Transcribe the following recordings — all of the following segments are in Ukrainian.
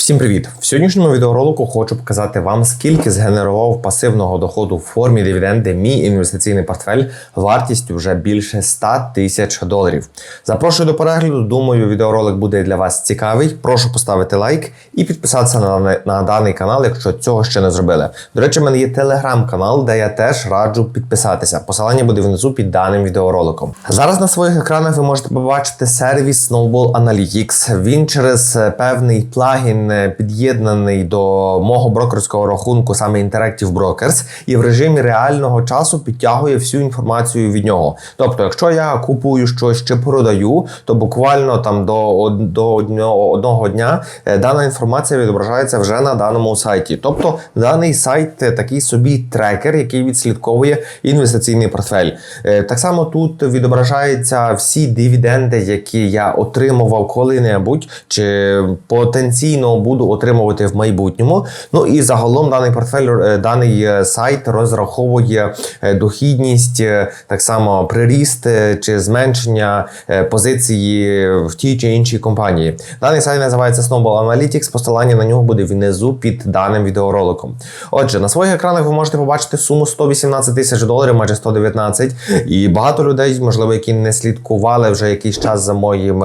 Всім привіт! В сьогоднішньому відеоролику хочу показати вам, скільки згенерував пасивного доходу в формі дивіденди мій інвестиційний портфель вартістю вже більше 100 тисяч доларів. Запрошую до перегляду. Думаю, відеоролик буде для вас цікавий. Прошу поставити лайк і підписатися на, на, даний канал, якщо цього ще не зробили. До речі, в мене є телеграм-канал, де я теж раджу підписатися. Посилання буде внизу під даним відеороликом. Зараз на своїх екранах ви можете побачити сервіс Snowball Analytics. Він через е, певний плагін під'єднаний до мого брокерського рахунку, саме Interactive Brokers, і в режимі реального часу підтягує всю інформацію від нього. Тобто, якщо я купую щось чи продаю, то буквально там до, до одного одного дня е, дана інформація відображається вже на даному сайті. Тобто, даний сайт такий собі трекер, який відслідковує інвестиційний портфель. Е, Так само тут відображаються всі дивіденди, які я отримував коли-небудь, чи потенційно буду отримувати в майбутньому. Ну і загалом даний портфель, е, даний е, сайт розраховує е, дохідність, так само приріст чи зменшення позиції в тій чи іншій компанії. Даний сайт називається Snowball Analytics. Посилання на нього буде внизу під даним відеороликом. Отже, на своїх екранах ви можете побачити суму 118 тисяч доларів, майже 119. І багато людей, можливо, які не слідкували вже якийсь час за моїм.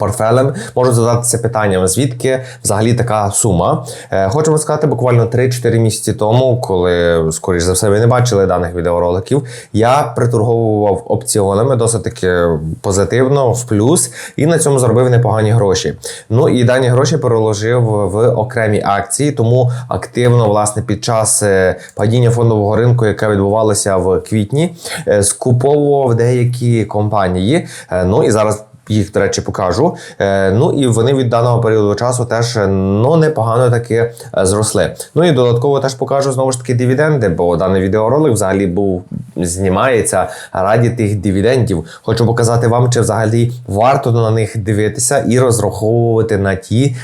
Портфелем можуть задатися питанням, звідки взагалі така сума. Е, Хочу сказати, буквально 3-4 місяці тому, коли, скоріш за все, ви не бачили даних відеороликів, я приторговував опціонами досить таки позитивно, в плюс, і на цьому заробив непогані гроші. Ну і дані гроші переложив в окремі акції, тому активно, власне, під час е, падіння фондового ринку, яке відбувалося в квітні, е, скуповував деякі компанії. Ну і зараз їх, до речі, покажу. Е, ну і вони від даного періоду часу теж е, ну непогано таки е, зросли. Ну і додатково теж покажу знову ж таки дивіденди, бо даний відеоролик взагалі був знімається раді тих дивідендів. Хочу показати вам, чи взагалі варто на них дивитися і розраховувати на ті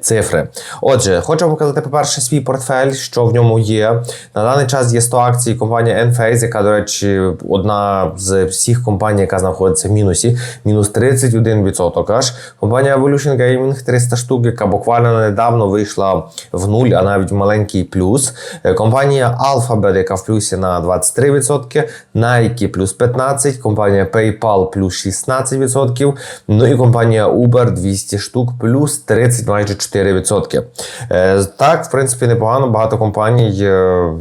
цифри. Отже, хочу показати, по-перше, свій портфель, що в ньому є. На даний час є 100 акцій компанія Enphase, яка, до речі, одна з всіх компаній, яка знаходиться в мінусі, мінус 31% аж. Компанія Evolution Gaming 300 штук, яка буквально недавно вийшла в нуль, а навіть в маленький плюс. Е, Компанія Alphabet, яка в плюсі на 23%, Nike плюс 15%, компанія PayPal плюс 16%, ну і компанія Uber 200 штук плюс 30, майже 4%. Е, Так, в принципі, непогано. Багато компаній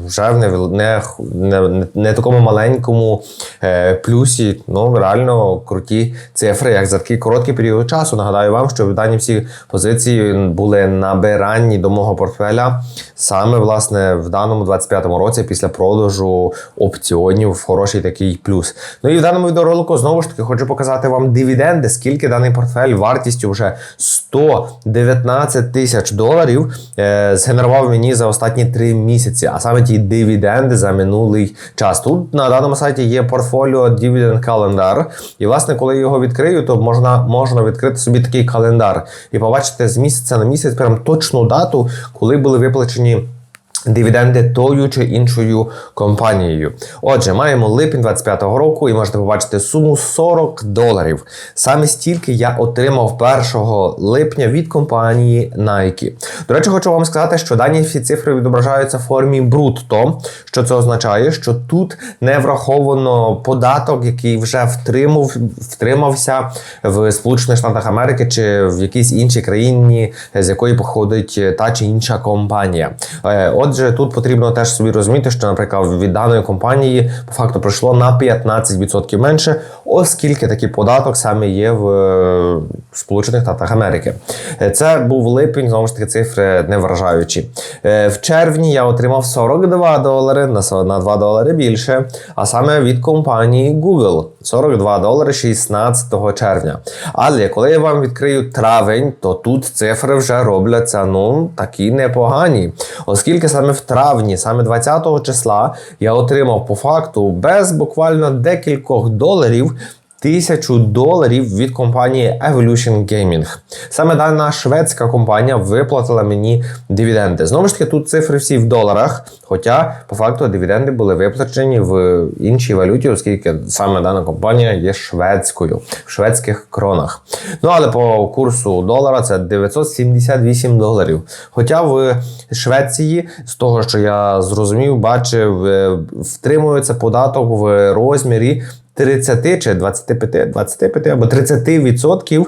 вже в не, не, не, не такому маленькому е, плюсі. Ну, реально круті цифри, як за такий короткий період часу. Нагадаю вам, що дані всі позиції були набиранні до мого портфеля саме власне в даному 25-му році після продажу опціонів в хороший такий плюс. Ну і в даному відеоролику знову ж таки хочу показати вам дивіденди, скільки даний портфель вартістю вже 119 тисяч доларів е, згенерував мені за останні 3 місяці, а саме ті дивіденди за минулий час. Тут на даному сайті є портфоліо Dividend Calendar. І власне, коли я його відкрию, то можна, можна відкрити собі такий календар і побачити з місяця на місяць прям точну дату, коли були виплачені. Дивіденди тою чи іншою компанією. Отже, маємо липень 25-го року і можете побачити суму 40 доларів. Саме стільки я отримав 1 липня від компанії Nike. До речі, хочу вам сказати, що дані всі цифри відображаються в формі брутто. Що це означає? Що тут не враховано податок, який вже втримав, втримався в Сполучених Штатах Америки чи в якійсь іншій країні, з якої походить та чи інша компанія. Е, Отже, тут потрібно теж собі розуміти, що, наприклад, від даної компанії по факту пройшло на 15% менше, оскільки такий податок саме є в е, Сполучених Штатах Америки. Е, Це був липень, знову ж таки, цифри не вражаючі. Е, В червні я отримав 42 долари на со- на 2 долари більше, а саме від компанії Google 42 долари 16 червня. Але коли я вам відкрию травень, то тут цифри вже робляться ну такі непогані, оскільки саме в травні, саме 20 числа, я отримав по факту без буквально декількох доларів Тисячу доларів від компанії Evolution Gaming. Саме дана шведська компанія виплатила мені дивіденди. Знову ж таки, тут цифри всі в доларах, хоча по факту дивіденди були виплачені в іншій валюті, оскільки саме дана компанія є шведською в шведських кронах. Ну але по курсу долара це 978 доларів. Хоча в Швеції, з того, що я зрозумів, бачив, е, втримується податок в розмірі 30 чи 25, 25 або 30 відсотків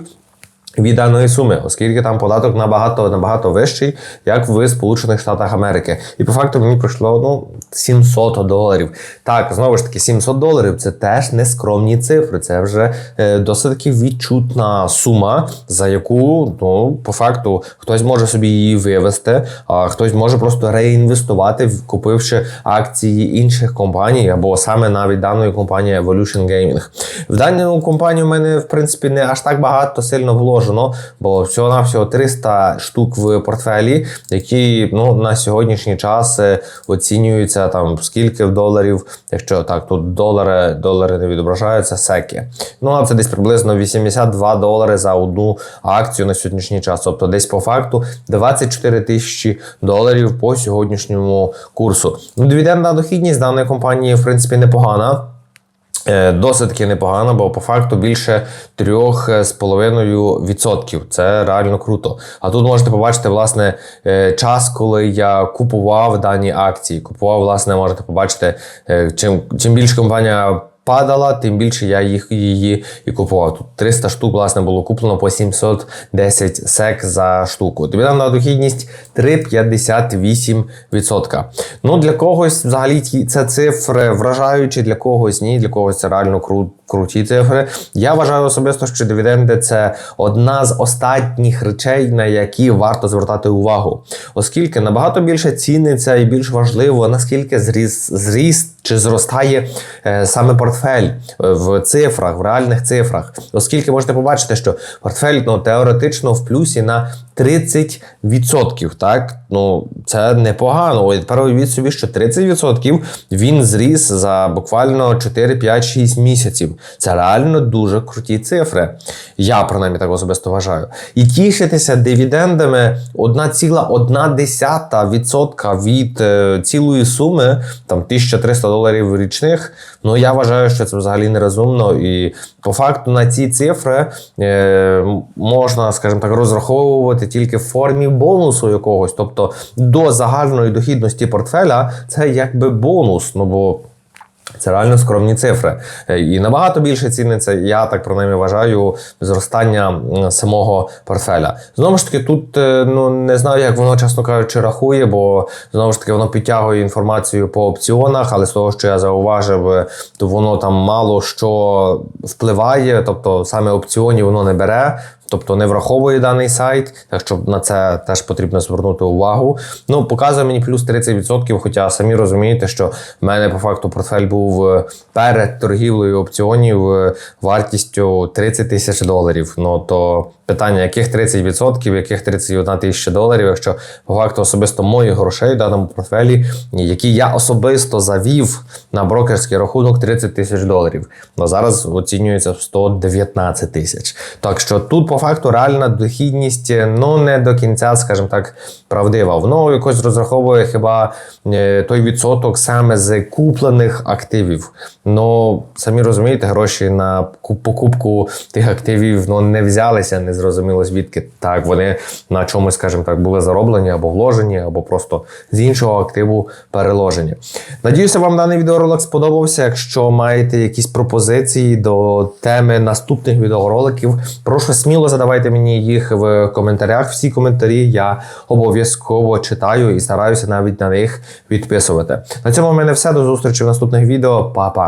від даної суми, оскільки там податок набагато набагато вищий, як в Сполучених Штатах Америки. І по факту мені прийшло ну 700 доларів. Так, знову ж таки, 700 доларів це теж не скромні цифри. Це вже е, досить таки відчутна сума, за яку ну по факту хтось може собі її вивести, а хтось може просто реінвестувати, купивши акції інших компаній або саме навіть даної компанії Evolution Gaming. В дану компанію в мене в принципі не аж так багато сильно вложено, бо всього навсього 300 штук в портфелі, які ну на сьогоднішній час е, оцінюються там скільки в доларів. Якщо так, тут долари, долари не відображаються, секи. Ну а це десь приблизно 82 долари за одну акцію на сьогоднішній час. Тобто десь по факту 24 тисячі доларів по сьогоднішньому курсу. Ну, дивідендна дохідність даної компанії, в принципі, непогана. Е, Досить таки непогано, бо по факту більше 3,5%. Це реально круто. А тут можете побачити власне е, час, коли я купував дані акції. Купував, власне, можете побачити, е, чим, чим більше компанія. Падала, тим більше я їх її і купував. Тут 300 штук, власне, було куплено по 710 сек за штуку. Дивідендна дохідність 3,58%. Ну, для когось взагалі це цифри вражаючі, для когось ні, для когось це реально кру, круті цифри. Я вважаю особисто, що дивіденди це одна з останніх речей, на які варто звертати увагу, оскільки набагато більше ціниться і більш важливо, наскільки зріс, зріст чи зростає е, саме портфель е, в цифрах, в реальних цифрах. Оскільки можете побачити, що портфель ну, теоретично в плюсі на 30%. Так? Ну, це непогано. Ой, тепер уявіть собі, що 30% він зріс за буквально 4, 5, 6 місяців. Це реально дуже круті цифри. Я принаймні так особисто вважаю. І тішитися дивідендами 1,1% від е, цілої суми, там 1300 доларів річних. Ну я вважаю, що це взагалі нерозумно. І по факту на ці цифри е, можна, скажімо так, розраховувати тільки в формі бонусу якогось. Тобто до загальної дохідності портфеля це якби бонус. Ну бо це реально скромні цифри. Е, І набагато більше ціниться, я так принаймні вважаю, зростання самого портфеля. Знову ж таки, тут е, ну не знаю, як воно, чесно кажучи, рахує, бо знову ж таки воно підтягує інформацію по опціонах, але з того, що я зауважив, е, то воно там мало що впливає, тобто саме опціоні воно не бере. Тобто не враховує даний сайт, так що на це теж потрібно звернути увагу. Ну, показує мені плюс 30%, хоча самі розумієте, що в мене по факту портфель був е, перед торгівлею опціонів е, вартістю 30 тисяч доларів. Ну то питання, яких 30%, яких 31 тисяча доларів, якщо по факту особисто моїх грошей в даному портфелі, які я особисто завів на брокерський рахунок 30 тисяч доларів. Ну зараз оцінюється в 119 тисяч. Так що тут по факту реальна дохідність е, ну не до кінця, скажімо так, правдива. Воно якось розраховує хіба е, той відсоток саме з куплених активів. Ну самі розумієте, гроші на покупку тих активів ну, не взялися, не зрозуміло звідки. Так, вони на чомусь, скажімо так, були зароблені або вложені, або просто з іншого активу переложені. Надіюся, вам даний відеоролик сподобався. Якщо маєте якісь пропозиції до теми наступних відеороликів, прошу сміло задавайте мені їх в коментарях. Всі коментарі я обов'язково читаю і стараюся навіть на них відписувати. На цьому в мене все. До зустрічі в наступних відео. Па-па!